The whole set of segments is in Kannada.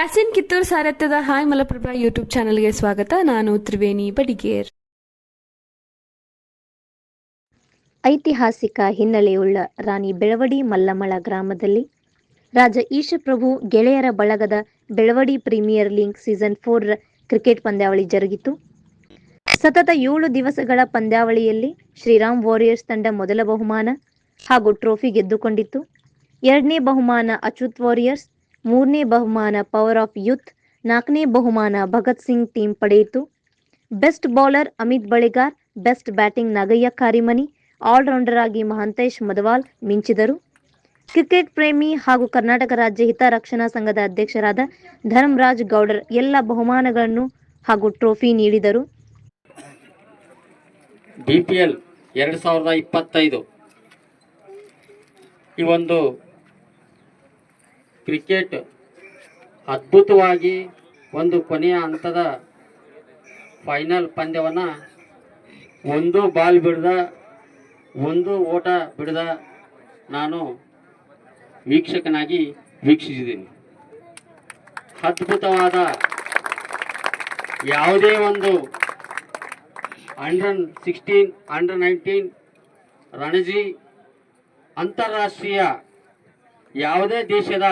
ಯಾಸಿನ್ ಕಿತ್ತೂರ್ ಸಾರಥ್ಯದ ಹಾಯ್ ಮಲಪ್ರಭಾ ಯೂಟ್ಯೂಬ್ ಚಾನೆಲ್ಗೆ ಸ್ವಾಗತ. ನಾನು ತ್ರಿವೇಣಿ ಬಡಿಗೇರ್ ಐತಿಹಾಸಿಕ ಹಿನ್ನೆಲೆಯುಳ್ಳ ರಾಣಿ ಬೆಳವಡಿ ಮಲ್ಲಮಳ ಗ್ರಾಮದಲ್ಲಿ ರಾಜ ಈಶಪ್ರಭು ಗೆಳೆಯರ ಬಳಗದ Belawadi premier league season four cricket ಪಂದ್ಯಾವಳಿ ಜರುಗಿತು. ಸತತ ಏಳು ದಿವಸಗಳ ಪಂದ್ಯಾವಳಿಯಲ್ಲಿ ಶ್ರೀರಾಮ್ ವಾರಿಯರ್ಸ್ ತಂಡ ಮೊದಲ ಬಹುಮಾನ ಹಾಗೂ ಟ್ರೋಫಿ ಗೆದ್ದುಕೊಂಡಿತ್ತು. ಎರಡನೇ ಬಹುಮಾನ ಅಚ್ಯುತ್ ವಾರಿಯರ್ಸ್ ಮೂರನೇ ಬಹುಮಾನ ಪವರ್ ಆಫ್ ಯೂತ್ ನಾಲ್ಕನೇ ಬಹುಮಾನ ಭಗತ್ ಸಿಂಗ್ ಟೀಮ್ ಪಡೆಯಿತು. Best bowler Amit Baligar best batting Nagayya Karimani all rounder ಆಗಿ ಮಹಂತೇಶ್ ಮದವಾಲ್ ಮಿಂಚಿದರು. ಕ್ರಿಕೆಟ್ ಪ್ರೇಮಿ ಹಾಗೂ ಕರ್ನಾಟಕ ರಾಜ್ಯ ಹಿತರಕ್ಷಣಾ ಸಂಘದ ಅಧ್ಯಕ್ಷರಾದ ಧರ್ಮರಾಜ್ ಗೌಡರ್ ಎಲ್ಲ ಬಹುಮಾನಗಳನ್ನು ಹಾಗೂ ಟ್ರೋಫಿ ನೀಡಿದರು. ಬಿ ಪಿ ಎಲ್ ಎರಡು ಸಾವಿರದ ಇಪ್ಪತ್ತೈದು ಈ ಒಂದು ಕ್ರಿಕೆಟ್ ಅದ್ಭುತವಾಗಿ ಒಂದು ಕೊನೆಯ ಹಂತದ ಫೈನಲ್ ಪಂದ್ಯವನ್ನು ಒಂದು ಬಾಲ್ ಬಿಡದ, ಒಂದು ಓಟ ಬಿಡದ ನಾನು ವೀಕ್ಷಕನಾಗಿ ವೀಕ್ಷಿಸಿದ್ದೀನಿ. ಅದ್ಭುತವಾದ ಯಾವುದೇ ಒಂದು under sixteen under nineteen, Ranji ಅಂತಾರಾಷ್ಟ್ರೀಯ ಯಾವುದೇ ದೇಶದ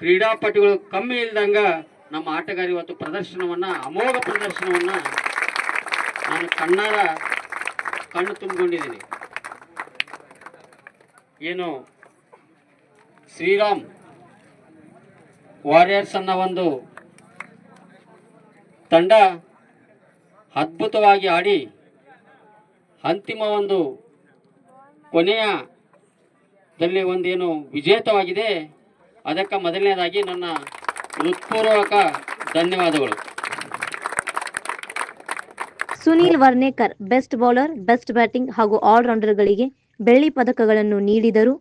ಕ್ರೀಡಾಪಟುಗಳು ಕಮ್ಮಿ ಇಲ್ದಂಗ ನಮ್ಮ ಆಟಗಾರ ಇವತ್ತು ಪ್ರದರ್ಶನವನ್ನು, ಅಮೋಘ ಪ್ರದರ್ಶನವನ್ನು ನಾನು ಕಣ್ಣಾರ ಕಣ್ಣು ತುಂಬಿಕೊಂಡಿದ್ದೀನಿ. ಏನು? ಶ್ರೀರಾಮ್ ವಾರಿಯರ್ಸ್ ಅನ್ನೋ ಒಂದು ತಂಡ ಅದ್ಭುತವಾಗಿ ಆಡಿ ಅಂತಿಮ ಒಂದು ಕೊನೆಯ ದಲ್ಲಿ ಒಂದೇನು ವಿಜೇತವಾಗಿದೆ ಅದಕ್ಕೆ ಮೊದಲನೇದಾಗಿ ನನ್ನ ಹೃತ್ಪೂರ್ವಕ ಧನ್ಯವಾದಗಳು. Sunil Varnekar best bowler best batting ಹಾಗೂ ಆಲ್ರೌಂಡರ್ಗಳಿಗೆ ಬೆಳ್ಳಿ ಪದಕಗಳನ್ನು ನೀಡಿದರು.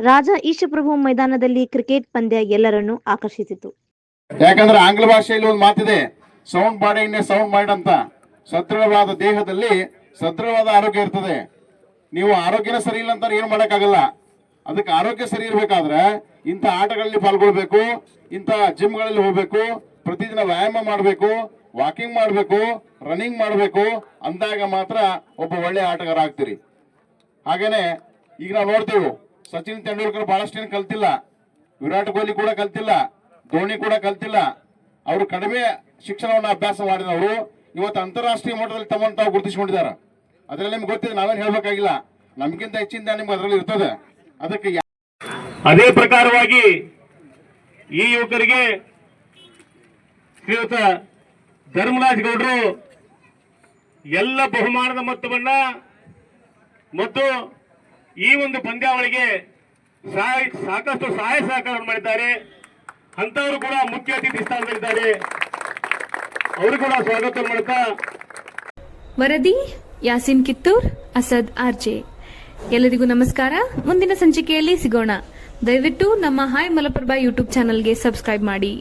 ರಾಜ ಈಶಪ್ರಭು ಮೈದಾನದಲ್ಲಿ ಕ್ರಿಕೆಟ್ ಪಂದ್ಯ ಎಲ್ಲರನ್ನೂ ಆಕರ್ಷಿಸಿತು. ಯಾಕಂದ್ರೆ ಆಂಗ್ಲ ಭಾಷೆಯಲ್ಲಿ ಒಂದು ಮಾತಿದೆ ಸೌಂಡ್ ಬಾಡಿ ಸೌಂಡ್ ಮೈಂಡ್ ಅಂತ. ಸದೃಢವಾದ ದೇಹದಲ್ಲಿ ಸದೃಢವಾದ ಆರೋಗ್ಯ ಇರ್ತದೆ. ನೀವು ಆರೋಗ್ಯನ ಸರಿ ಇಲ್ಲ ಅಂತ ಏನು ಮಾಡೋಕ್ಕಾಗಲ್ಲ. ಅದಕ್ಕೆ ಆರೋಗ್ಯ ಸರಿ ಇರಬೇಕಾದ್ರೆ ಇಂಥ ಆಟಗಳಲ್ಲಿ ಪಾಲ್ಗೊಳ್ಬೇಕು, ಇಂಥ ಜಿಮ್ಗಳಲ್ಲಿ ಹೋಗ್ಬೇಕು, ಪ್ರತಿದಿನ ವ್ಯಾಯಾಮ ಮಾಡಬೇಕು, ವಾಕಿಂಗ್ ಮಾಡಬೇಕು, ರನ್ನಿಂಗ್ ಮಾಡಬೇಕು, ಅಂದಾಗ ಮಾತ್ರ ಒಬ್ಬ ಒಳ್ಳೆ ಆಟಗಾರ ಆಗ್ತೀರಿ ಹಾಗೇನೆ ಈಗ ನಾವು ನೋಡ್ತೇವೆ, ಸಚಿನ್ ತೆಂಡೂಲ್ಕರ್ ಬಹಳಷ್ಟೇನು ಕಲ್ತಿಲ್ಲ, ವಿರಾಟ್ ಕೊಹ್ಲಿ ಕೂಡ ಕಲ್ತಿಲ್ಲ, ಧೋನಿ ಕೂಡ ಕಲ್ತಿಲ್ಲ, ಅವರು ಕಡಿಮೆ ಶಿಕ್ಷಣವನ್ನು ಅಭ್ಯಾಸ ಮಾಡಿದವರು, ಇವತ್ತು ಅಂತಾರಾಷ್ಟ್ರೀಯ ಮಟ್ಟದಲ್ಲಿ ತಮ್ಮನ್ನು ತಾವು ಗುರುತಿಸಿಕೊಂಡಿದ್ದಾರೆ. ಅದರಲ್ಲಿ ನಿಮ್ಗೆ ಗೊತ್ತಿದೆ, ನಾವೇನು ಹೇಳ್ಬೇಕಾಗಿಲ್ಲ, ನಮ್ಗಿಂತ ಹೆಚ್ಚಿನ ನಿಮ್ಗೆ ಅದರಲ್ಲಿ ಇರ್ತದೆ. ಅದಕ್ಕೆ ಅದೇ ಪ್ರಕಾರವಾಗಿ ಈ ಯುವಕರಿಗೆ ಶ್ರೀಯುತ ಧರ್ಮರಾಜ್ ಗೌಡರು ಎಲ್ಲ ಬಹುಮಾನದ ಮೊತ್ತವನ್ನ ಮತ್ತು ಈ ಒಂದು ಪಂದ್ಯಾವಳಿಗೆ ಸಹಾಯ ಸಾಕಷ್ಟು ಸಹಾಯ ಸಹಕಾರ ಮಾಡಿದ್ದಾರೆ. ಅಂತವರು ಕೂಡ ಮುಖ್ಯ ಅತಿಥಿ ಸ್ಥಾನದಲ್ಲಿದ್ದಾರೆ. ಅವರು ಕೂಡ ಸ್ವಾಗತ ಮಾಡ್ತಾ ವರದಿ ಯಾಸಿನ್ ಕಿತ್ತೂರ್ ಅಸದ್ ಆರ್ಜೆ ಎಲ್ಲರಿಗೂ ನಮಸ್ಕಾರ. ಮುಂದಿನ ಸಂಚಿಕೆಯಲ್ಲಿ ಸಿಗೋಣ. ದಯವಿಟ್ಟು ನಮ್ಮ ಹಾಯ್ ಮಲಪ್ರಭಾ ಯೂಟ್ಯೂಬ್ ಚಾನಲ್ಗೆ ಸಬ್ಸ್ಕ್ರೈಬ್ ಮಾಡಿ.